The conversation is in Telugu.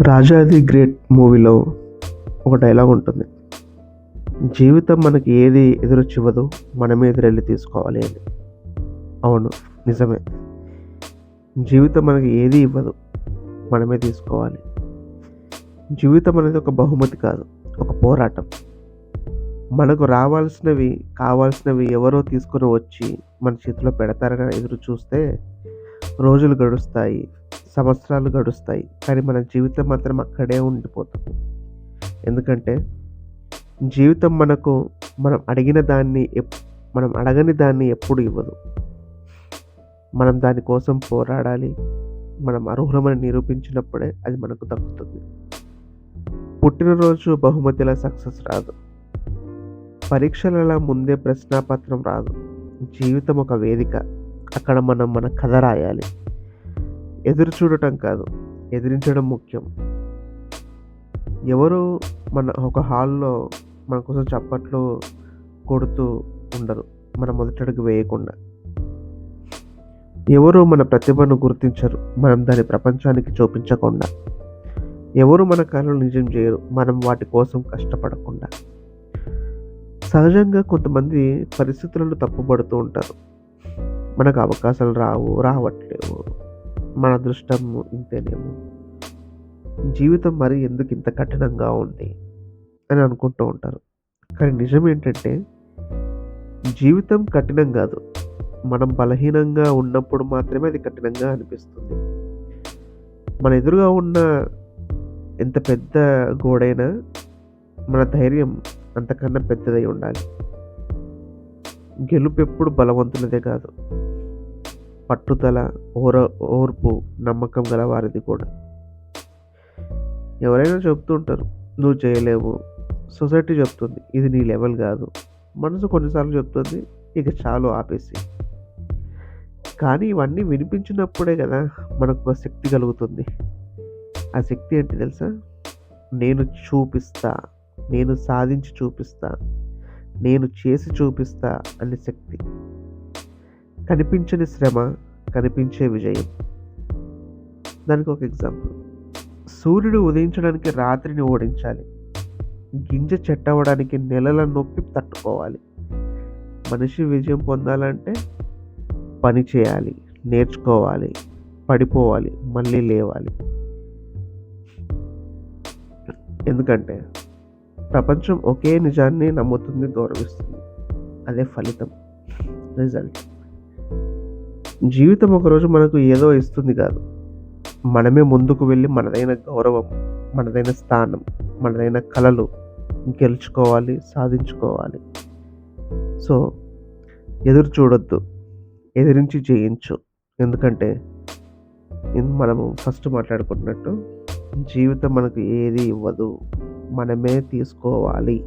రాజా ది గ్రేట్ మూవీలో ఒక డైలాగ్ ఉంటుంది. జీవితం మనకి ఏది ఎదురొచ్చివ్వదో మనమే ఎదురెళ్ళి తీసుకోవాలి అని. అవును నిజమే. జీవితం మనకి ఏది ఇవ్వదు మనమే తీసుకోవాలి. జీవితం అనేది ఒక బహుమతి కాదు ఒక పోరాటం. మనకు రావాల్సినవి కావాల్సినవి ఎవరో తీసుకొని వచ్చి మన చేతిలో పెడతారని ఎదురు చూస్తే రోజులు గడుస్తాయి సంవత్సరాలు గడుస్తాయి కానీ మన జీవితం మాత్రం అక్కడే ఉండిపోతుంది. ఎందుకంటే జీవితం మనకు మనం అడిగిన దాన్ని మనం అడగని దాన్ని ఎప్పుడు ఇవ్వదు. మనం దానికోసం పోరాడాలి మనం అర్హులమని నిరూపించినప్పుడే అది మనకు దక్కుతుంది. పుట్టినరోజు బహుమతిలా సక్సెస్ రాదు. పరీక్షలలో ముందే ప్రశ్నాపత్రం రాదు. జీవితం ఒక వేదిక అక్కడ మనం మన కథ రాయాలి. ఎదురు చూడటం కాదు ఎదిరించడం ముఖ్యం. ఎవరు మన ఒక హాల్లో మన కోసం చప్పట్లు కొడుతూ ఉండరు మన మొదటడుగు వేయకుండా. ఎవరు మన ప్రతిభను గుర్తించరు మనం దాని ప్రపంచానికి చూపించకుండా. ఎవరు మన కళలు నిజం చేయరు మనం వాటి కోసం కష్టపడకుండా. సహజంగా కొంతమంది పరిస్థితులను తప్పుపడుతూ ఉంటారు. మనకు అవకాశాలు రావు రావట్లేవు. మన అదృష్టం ఇంతేనేమో జీవితం మరి ఎందుకు ఇంత కఠినంగా ఉంది అని అనుకుంటూ ఉంటారు. కానీ నిజం ఏంటంటే జీవితం కఠినం కాదు. మనం బలహీనంగా ఉన్నప్పుడు మాత్రమే అది కఠినంగా అనిపిస్తుంది. మన ఎదురుగా ఉన్న ఎంత పెద్ద గోడైనా మన ధైర్యం అంతకన్నా పెద్దదై ఉండాలి. గెలుపు ఎప్పుడు బలవంతులదే కాదు. పట్టుదల ఓర ఓర్పు నమ్మకం గల వారిది కూడా. ఎవరైనా చెప్తుంటారు నువ్వు చేయలేవు. సొసైటీ చెప్తుంది ఇది నీ లెవెల్ కాదు. మనసు కొన్నిసార్లు చెప్తుంది ఇక చాలు ఆపేసి. కానీ ఇవన్నీ వినిపించినప్పుడే కదా మనకు ఒక శక్తి కలుగుతుంది. ఆ శక్తి ఏంటి తెలుసా? నేను చూపిస్తా నేను సాధించి చూపిస్తా నేను చేసి చూపిస్తా అనే శక్తి. కనిపించని శ్రమ కనిపించే విజయం. దానికి ఒక ఎగ్జాంపుల్. సూర్యుడు ఉదయించడానికి రాత్రిని ఓడించాలి. గింజ చెట్టవడానికి నెలల నొప్పి తట్టుకోవాలి. మనిషి విజయం పొందాలంటే పని చేయాలి నేర్చుకోవాలి పడిపోవాలి మళ్ళీ లేవాలి. ఎందుకంటే ప్రపంచం ఒకే నిజాన్ని నమ్ముతుంది గౌరవిస్తుంది. అదే ఫలితం. రిజల్ట్. జీవితం ఒకరోజు మనకు ఏదో ఇస్తుంది కాదు. మనమే ముందుకు వెళ్ళి మనదైన గౌరవం మనదైన స్థానం మనదైన కళలు గెలుచుకోవాలి సాధించుకోవాలి. సో ఎదురు చూడొద్దు ఎదిరించి జయించు. ఎందుకంటే మనము ఫస్ట్ మాట్లాడుకున్నట్టు జీవితం మనకు ఏది ఇవ్వదు. మనమే తీసుకోవాలి.